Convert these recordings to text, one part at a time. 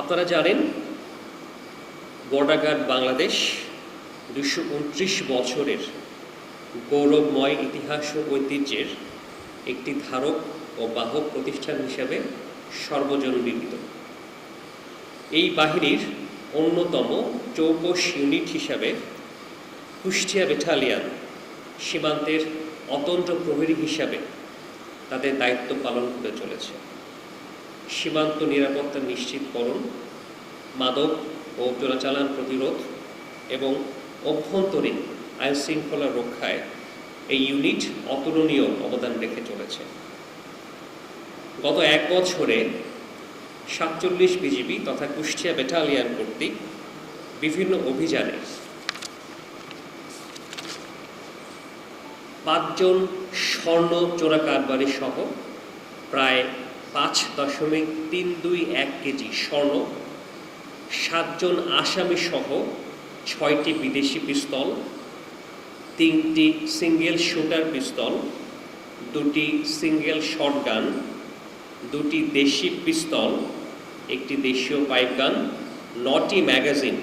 আপনারা জানেন border guard Bangladesh দুশো উনত্রিশ বছরের গৌরবময় ইতিহাস ও ঐতিহ্যের একটি ধারক ও বাহক প্রতিষ্ঠান হিসাবে সর্বজন এই বাহিনীর অন্যতম চৌকস ইউনিট হিসাবে কুষ্টিয়া ব্যাটালিয়ান সীমান্তের অতন্ত্র প্রহরী হিসাবে তাদের দায়িত্ব পালন করে চলেছে। সীমান্ত নিরাপত্তা নিশ্চিতকরণ মাদক ও চোরাচালান প্রতিরোধ এবং অভ্যন্তরীণ আইন শৃঙ্খলা রক্ষায় এই ইউনিট অতুলনীয় অবদান রেখে চলেছে। গত এক বছরে সাতচল্লিশ বিজিবি তথা কুষ্টিয়া ব্যাটালিয়ান কর্তৃক বিভিন্ন অভিযানে পাঁচজন স্বর্ণ চোরা কারবারি সহ প্রায় পাঁচ দশমিক তিন দুই এক কেজি স্বর্ণ, সাতজন আসামি সহ ছয়টি বিদেশি পিস্তল, তিনটি সিঙ্গেল শুটার পিস্তল, দুটি সিঙ্গেল শটগান, দুটি দেশি পিস্তল, একটি দেশীয় পাইপগান, নটি ম্যাগাজিন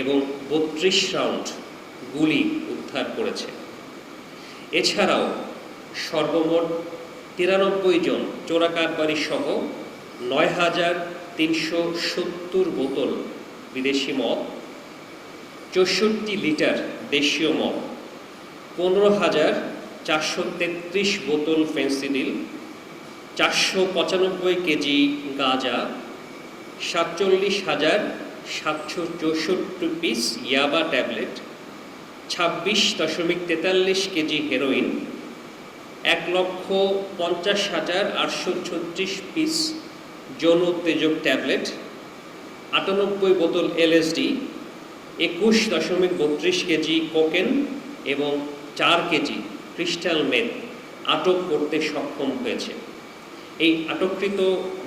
এবং বত্রিশ রাউন্ড গুলি উদ্ধার করেছে। এছাড়াও সর্বমোট তিরানব্বই জন চোরাকারবারি সহ নয় হাজার তিনশো সত্তর বোতল বিদেশি মদ, চৌষট্টি লিটার দেশীয় মদ, পনেরো হাজার চারশো তেত্রিশ বোতল ফেন্সিডিল চারশো পঁচানব্বই কেজি গাঁজা, সাতচল্লিশ হাজার সাতশো চৌষট্টি পিস ইয়াবা ট্যাবলেট, ছাব্বিশ দশমিক তেতাল্লিশ কেজি হেরোইন এক লক্ষ পঞ্চাশ হাজার আটশো ছত্রিশ পিস যৌন উত্তেজক ট্যাবলেট, আটানব্বই বোতল এলএসডি, একুশ দশমিক বত্রিশ কেজি কোকেন এবং চার কেজি ক্রিস্টাল মেদ আটক করতে সক্ষম হয়েছে। এই আটককৃত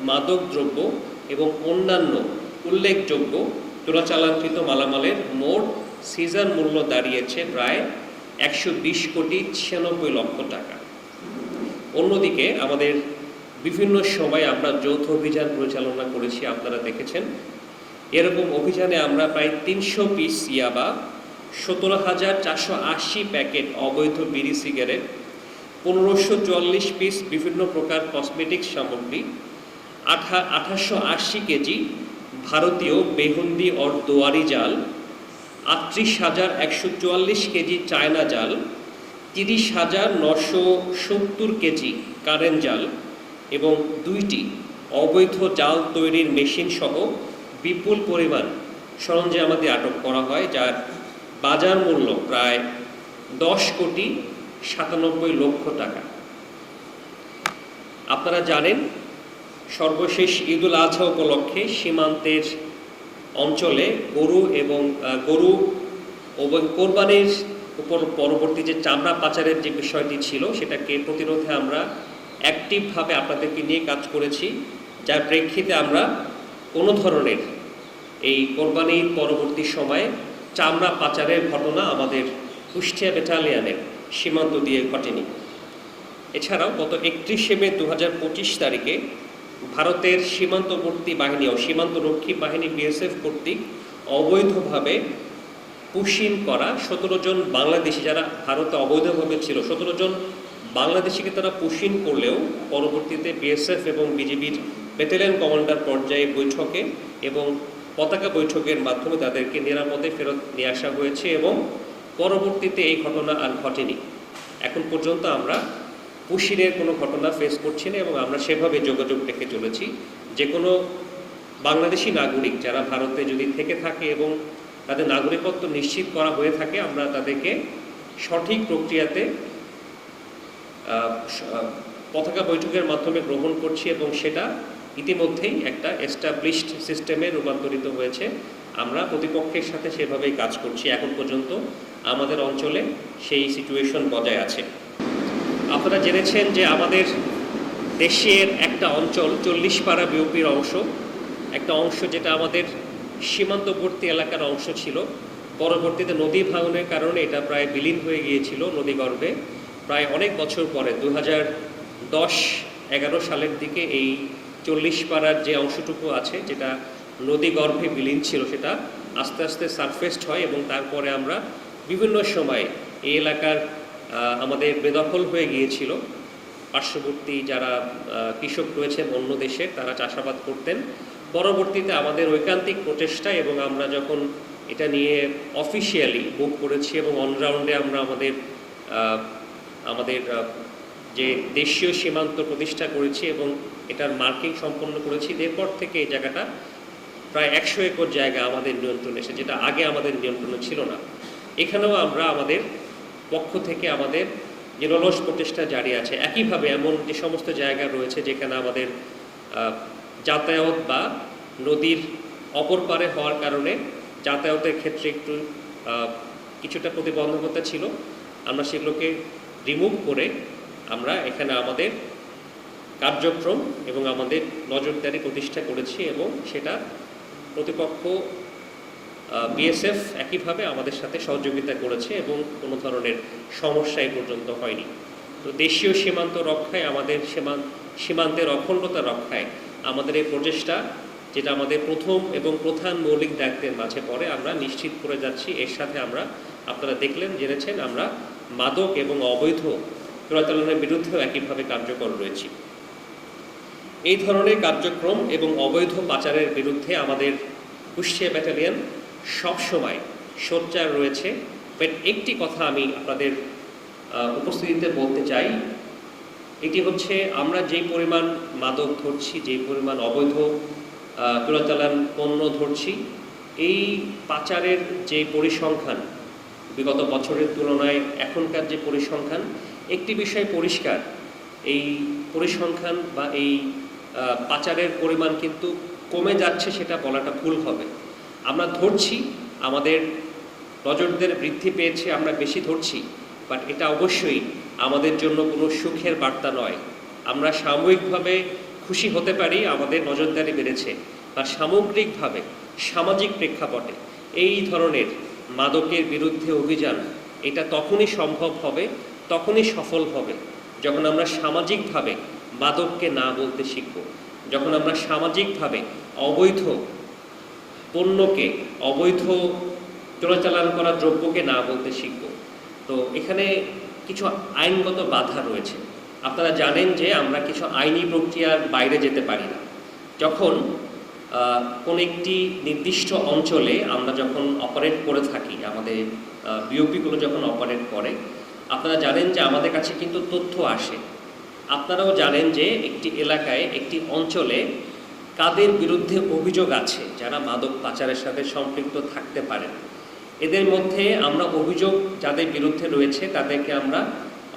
মাদক দ্রব্য এবং অন্যান্য উল্লেখযোগ্য চোরাচালানকৃত মালামালের মোট সিজার মূল্য দাঁড়িয়েছে প্রায় একশো বিশ কোটি ছিয়ানব্বই লক্ষ টাকা। অন্যদিকে আমাদের বিভিন্ন সময় আমরা যৌথ অভিযান পরিচালনা করেছি, আপনারা দেখেছেন। এরকম অভিযানে আমরা প্রায় তিনশো পিস ইয়াবা, সতেরো হাজার চারশো আশি প্যাকেট অবৈধ বিড়ি সিগারেট, পনেরোশো চুয়াল্লিশ পিস বিভিন্ন প্রকার কসমেটিক সামগ্রী, আঠা আঠাশশো আশি কেজি ভারতীয় বেহুন্দি অর দোয়ারি জাল, আটত্রিশ হাজার একশো চুয়াল্লিশ কেজি চায়না জাল তিরিশ হাজার নশো সত্তর কেজি কারেন্ট জাল এবং দুইটি অবৈধ জাল তৈরির মেশিন সহ বিপুল পরিমাণ সরঞ্জামাদি আটক করা হয়, যার বাজার মূল্য প্রায় দশ কোটি সাতানব্বই লক্ষ টাকা। আপনারা জানেন, সর্বশেষ ঈদুল আজহা উপলক্ষে সীমান্তের অঞ্চলে গরু এবং গরু কোরবানির উপর পরবর্তী যে চামড়া পাচারের যে বিষয়টি ছিল, সেটাকে প্রতিরোধে আমরা অ্যাক্টিভভাবে আপনাদেরকে নিয়ে কাজ করেছি, যার প্রেক্ষিতে আমরা কোনো ধরনের এই কোরবানির পরবর্তী সময়ে চামড়া পাচারের ঘটনা আমাদের কুষ্টিয়া ব্যাটালিয়ানের সীমান্ত দিয়ে ঘটেনি। এছাড়াও গত একত্রিশে মে দু হাজার পঁচিশ তারিখে ভারতের সীমান্তবর্তী বাহিনী ও সীমান্তরক্ষী বাহিনী বিএসএফ কর্তৃক অবৈধভাবে পুশিন করা সতেরো জন বাংলাদেশি যারা ভারতে অবৈধভাবে ছিল, সতেরো জন বাংলাদেশিকে তারা পুশিন করলেও পরবর্তীতে বিএসএফ এবং বিজেপির ব্যাটালিয়ন কমান্ডার পর্যায়ে বৈঠকে এবং পতাকা বৈঠকের মাধ্যমে তাদেরকে নিরাপদে ফেরত নিয়ে আসা হয়েছে এবং পরবর্তীতে এই ঘটনা আর ঘটেনি। এখন পর্যন্ত আমরা পুশিনের কোনো ঘটনা ফেস করছি না এবং আমরা সেভাবে যোগাযোগ রেখে চলেছি। যে কোনো বাংলাদেশি নাগরিক যারা ভারতে যদি থেকে থাকে এবং তাদের নাগরিকত্ব নিশ্চিত করা হয়ে থাকে, আমরা তাদেরকে সঠিক প্রক্রিয়াতে পতাকা বৈঠকের মাধ্যমে গ্রহণ করছি এবং সেটা ইতিমধ্যেই একটা এস্টাবলিশড সিস্টেমে রূপান্তরিত হয়েছে। আমরা প্রতিপক্ষের সাথে সেভাবেই কাজ করছি। এখন পর্যন্ত আমাদের অঞ্চলে সেই সিচুয়েশন বজায় আছে। আপনারা জেনেছেন যে আমাদের দেশের একটা অঞ্চল, চল্লিশ পাড়া বিওপির অংশ। একটা অংশ যেটা আমাদের সীমান্তবর্তী এলাকার অংশ ছিল। পরবর্তীতে নদী ভাঙনের কারণে এটা প্রায় বিলীন হয়ে গিয়েছিল নদীগর্ভে প্রায় অনেক বছর পরে দু হাজার দশ, এগারো সালের দিকে এই চল্লিশ পাড়ার যে অংশটুকু আছে, যেটা নদী গর্ভে বিলীন ছিল, সেটা আস্তে আস্তে সারফেসড হয় এবং তারপরে আমরা বিভিন্ন সময়ে এই এলাকার আমাদের বেদখল হয়ে গিয়েছিল। পার্শ্ববর্তী যারা কৃষক রয়েছেন অন্য দেশে, তারা চাষাবাদ করতেন। পরবর্তীতে আমাদের ঐকান্তিক প্রচেষ্টা এবং আমরা যখন এটা নিয়ে অফিসিয়ালি বুক করেছি এবং অনরাউন্ডে আমরা আমাদের আমাদের যে দেশীয় সীমান্ত প্রতিষ্ঠা করেছি এবং এটার মার্কিং সম্পন্ন করেছি, এরপর থেকে এই জায়গাটা প্রায় একশো একর জায়গা আমাদের নিয়ন্ত্রণে এসে যেটা আগে আমাদের নিয়ন্ত্রণে ছিল না। এখানেও আমরা আমাদের পক্ষ থেকে আমাদের যে রলস প্রচেষ্টা জারি আছে, একইভাবে এমন যে সমস্ত জায়গা রয়েছে যেখানে আমাদের যাতায়াত বা নদীর অপর পারে হওয়ার কারণে যাতায়াতের ক্ষেত্রে একটু কিছুটা প্রতিবন্ধকতা ছিল। আমরা সেগুলোকে রিমুভ করে আমরা এখানে আমাদের কার্যক্রম এবং আমাদের নজরদারি প্রতিষ্ঠা করেছি এবং সেটা প্রতিপক্ষ বিএসএফ একইভাবে আমাদের সাথে সহযোগিতা করেছে এবং কোনো ধরনের সমস্যা পর্যন্ত হয়নি। তো দেশীয় সীমান্ত রক্ষায় আমাদের সীমান সীমান্তের অখণ্ডতা রক্ষায় আমাদের এই প্রচেষ্টা, যেটা আমাদের প্রথম এবং প্রধান মৌলিক দায়িত্বের মাঝে পড়ে, আমরা নিশ্চিত করে যাচ্ছি। এর সাথে আমরা, আপনারা দেখলেন, জেনেছেন, আমরা মাদক এবং অবৈধ চোরাচালানের বিরুদ্ধেও একইভাবে কার্যকর রয়েছি। এই ধরনের কার্যক্রম এবং অবৈধ পাচারের বিরুদ্ধে আমাদের কুষ্টিয়া ব্যাটালিয়ন সবসময় সোচ্চার রয়েছে। বাট একটি কথা আমি আপনাদের উপস্থিতিতে বলতে চাই এটি হচ্ছে আমরা যেই পরিমাণ মাদক ধরছি, যেই পরিমাণ অবৈধ চোরাচালান পণ্য ধরছি, এই পাচারের যে পরিসংখ্যান, বিগত বছরের তুলনায় এখনকার যে পরিসংখ্যান, একটি বিষয় পরিষ্কার, এই পরিসংখ্যান বা এই পাচারের পরিমাণ কিন্তু কমে যাচ্ছে সেটা বলাটা ভুল হবে। আমরা ধরছি, আমাদের নজরদের বৃদ্ধি পেয়েছে, আমরা বেশি ধরছি বাট এটা অবশ্যই আমাদের জন্য কোনো সুখের বার্তা নয়। আমরা সাময়িকভাবে খুশি হতে পারি, আমাদের নজরদারি বেড়েছে। বা সামগ্রিকভাবে, সামাজিক প্রেক্ষাপটে এই ধরনের মাদকের বিরুদ্ধে অভিযান, এটা তখনই সম্ভব হবে, তখনই সফল হবে, যখন আমরা সামাজিকভাবে মাদককে না বলতে শিখব। যখন আমরা সামাজিকভাবে অবৈধ পণ্যকে, অবৈধ চোরাচালান করা দ্রব্যকে না বলতে শিখব। তো এখানে কিছু আইনগত বাধা রয়েছে। আপনারা জানেন যে আমরা কিছু আইনি প্রক্রিয়ার বাইরে যেতে পারি না। যখন কোন একটি নির্দিষ্ট অঞ্চলে আমরা যখন অপারেট করে থাকি, আমাদের বিওপিগুলো যখন অপারেট করে, আপনারা জানেন যে আমাদের কাছে কিন্তু তথ্য আসে। আপনারাও জানেন যে একটি এলাকায়, একটি অঞ্চলে কাদের বিরুদ্ধে অভিযোগ আছে, যারা মাদক পাচারের সাথে সম্পৃক্ত থাকতে পারেন এদের মধ্যে আমরা অভিযোগ যাদের বিরুদ্ধে রয়েছে তাদেরকে আমরা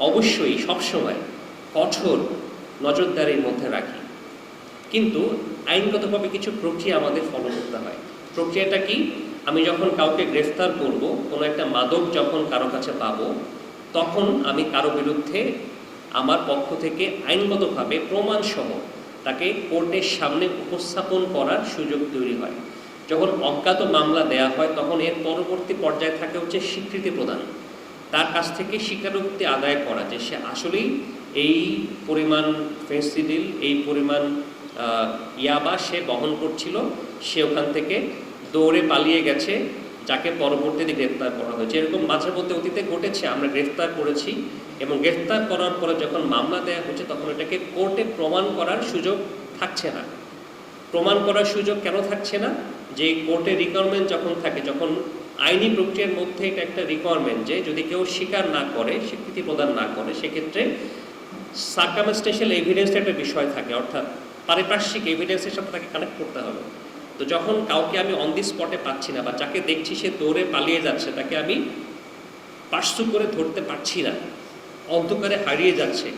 অবশ্যই সবসময় কঠোর নজরদারির মধ্যে রাখি। কিন্তু আইনগতভাবে কিছু প্রক্রিয়া আমাদের ফলো করতে হয়। প্রক্রিয়াটা কি? আমি যখন কাউকে গ্রেফতার করব, কোনো একটা মাদক যখন কারও কাছে পাবো, তখন আমি কারও বিরুদ্ধে আমার পক্ষ থেকে আইনগতভাবে প্রমাণসহ তাকে কোর্টের সামনে উপস্থাপন করার সুযোগ তৈরি হয়। যখন অজ্ঞাত মামলা দেয়া হয়, তখন এর পরবর্তী পর্যায়ে থাকে হচ্ছে স্বীকৃতি প্রদান। তার কাছ থেকে স্বীকারোক্তি আদায় করা যে সে আসলেই এই পরিমাণ ফেন্সিডিল এই পরিমাণ ইয়াবা সে বহন করছিল, সে ওখান থেকে দৌড়ে পালিয়ে গেছে, যাকে পরবর্তীতে গ্রেফতার করা হয়েছে। এরকম মাঝে মধ্যে অতীতে ঘটেছে, আমরা গ্রেফতার করেছি এবং গ্রেফতার করার পরে যখন মামলা দেওয়া হচ্ছে, তখন এটাকে কোর্টে প্রমাণ করার সুযোগ থাকছে না। প্রমাণ করার সুযোগ কেন থাকছে না? যে কোর্টে রিকোয়ারমেন্ট যখন থাকে, যখন আইনি প্রক্রিয়ার মধ্যে এটা একটা রিকোয়ারমেন্ট যে যদি কেউ স্বীকার না করে, স্বীকৃতি প্রদান না করে, সেক্ষেত্রে সার্কামস্টেশাল এভিডেন্সের একটা বিষয় থাকে, অর্থাৎ পারিপার্শ্বিক এভিডেন্সের সাথে তাকে কানেক্ট করতে হবে। তো যখন কাউকে আমি অন দি স্পটে পাচ্ছি না বা যাকে দেখছি সে দৌড়ে পালিয়ে যাচ্ছে, তাকে আমি পার্সু করে ধরতে পারছি না, অন্ধকারে হারিয়ে যাচ্ছে,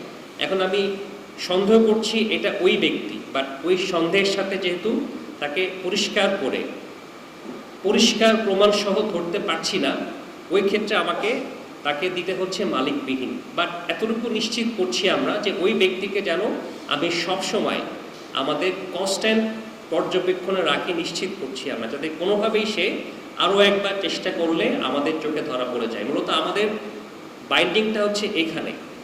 এখন আমি সন্দেহ করছি এটা ওই ব্যক্তি। বাট ওই সন্দেহের সাথে যেহেতু তাকে পরিষ্কার করে, পরিষ্কার প্রমাণ সহ ধরতে পারছি না, ওই ক্ষেত্রে আমাকে তাকে দিতে হচ্ছে মালিকবিহীন। বাট এতটুকু নিশ্চিত করছি আমরা যে ওই ব্যক্তিকে যেন আমি সবসময় আমাদের কনস্ট্যান্ট পর্যবেক্ষণে রাখি নিশ্চিত করছি আমরা, যাতে কোনোভাবেই সে আরও একবার চেষ্টা করলে আমাদের চোখে ধরা পড়ে যায়। মূলত আমাদের বাইন্ডিংটা হচ্ছে এখানে।